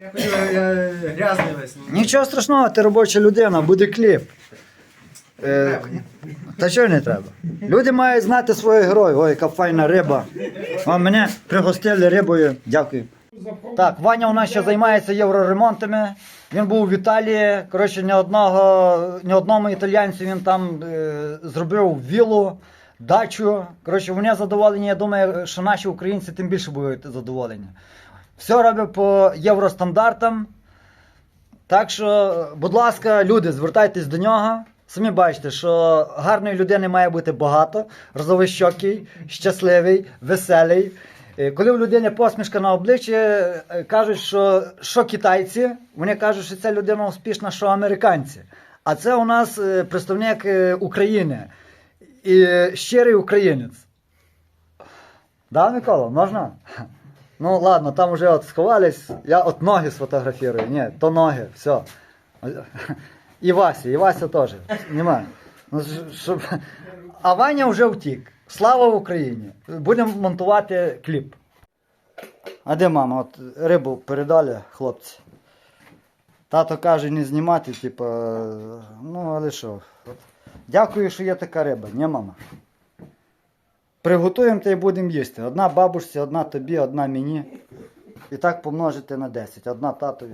Я хотів, я грязний весь. ну, Нічого страшного, ти робоча людина, буде кліп. Е, та чого не треба? Люди мають знати своїх героїв. Ой, яка файна риба. А мене пригостили рибою. Дякую. Так, Ваня у нас ще займається євроремонтами. Він був в Італії. Коротше, ні одного, ні одному італійцю він там е, зробив віллу, дачу. Коротше, вони задоволені. Я думаю, що наші українці тим більше будуть задоволені. Все робить по євростандартам. Так що, будь ласка, люди, звертайтесь до нього. Самі бачите, що гарної людини має бути багато, розовищокий, щасливий, веселий. Е, Коли у людини посмішка на обличчі, е, кажуть, що, що китайці, вони кажуть, що ця людина успішна, що американці. А це у нас е, представник України і щирий українець. Да, Микола, можна? Ну ладно, там уже от сховались, я от ноги сфотографірую. Ні, то ноги, все. І Вася, і Вася теж. Нема. Ну, щоб... А Ваня вже втік. Слава Україні! Будемо монтувати кліп. А де мама? От рибу передали хлопці. Тато каже не знімати, типу, ну але що. Дякую, що є така риба, ні, мама? Приготуємо та й будемо їсти. Одна бабусі, одна тобі, одна мені. І так помножити на 10. Одна татові.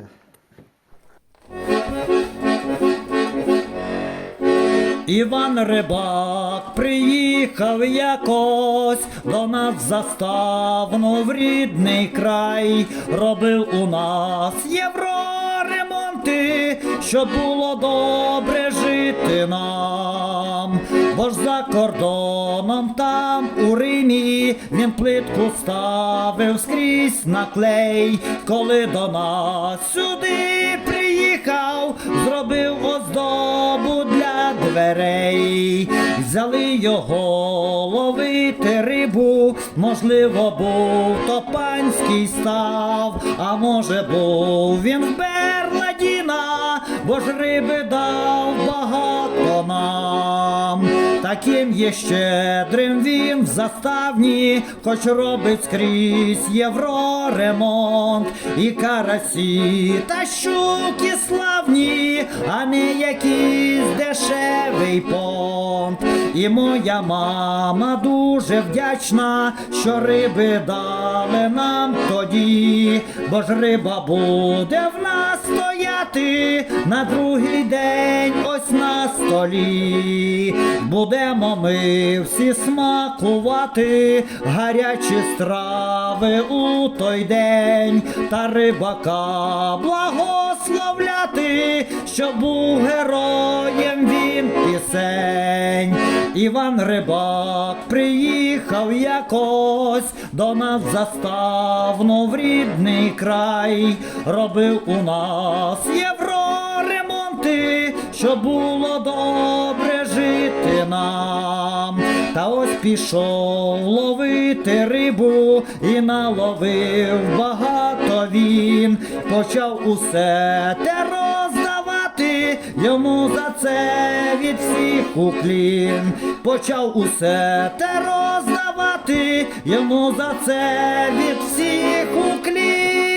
Іван Рибак приїхав якось до нас в заставну в рідний край, робив у нас євроремонти, щоб було добре жити нам. Бо ж за кордоном там у Римі він плитку ставив скрізь на клей, коли до нас сюди приїхав, зробив оздобу для дверей, взяли його ловити рибу, можливо, був то панський став, а може був він в Берладіна, бо ж риби дав багато нам. Таким є щедрим він в заставні, хоч робить скрізь євроремонт, і карасі та щуки славні, а не якийсь дешевий понт. І моя мама дуже вдячна, що риби дали нам тоді, бо ж риба буде в нас стояти на другий день столі. Будемо ми всі смакувати гарячі страви у той день та рибака благословляти, щоб був героєм він пісень. Іван Рибак приїхав якось до нас в заставну в рідний край, робив у нас євроремонти, щоб було добре жити нам. Та ось пішов ловити рибу і наловив багато він, почав усе те роздавати, йому за це від всіх уклін, почав усе те роздавати, йому за це від всіх уклін.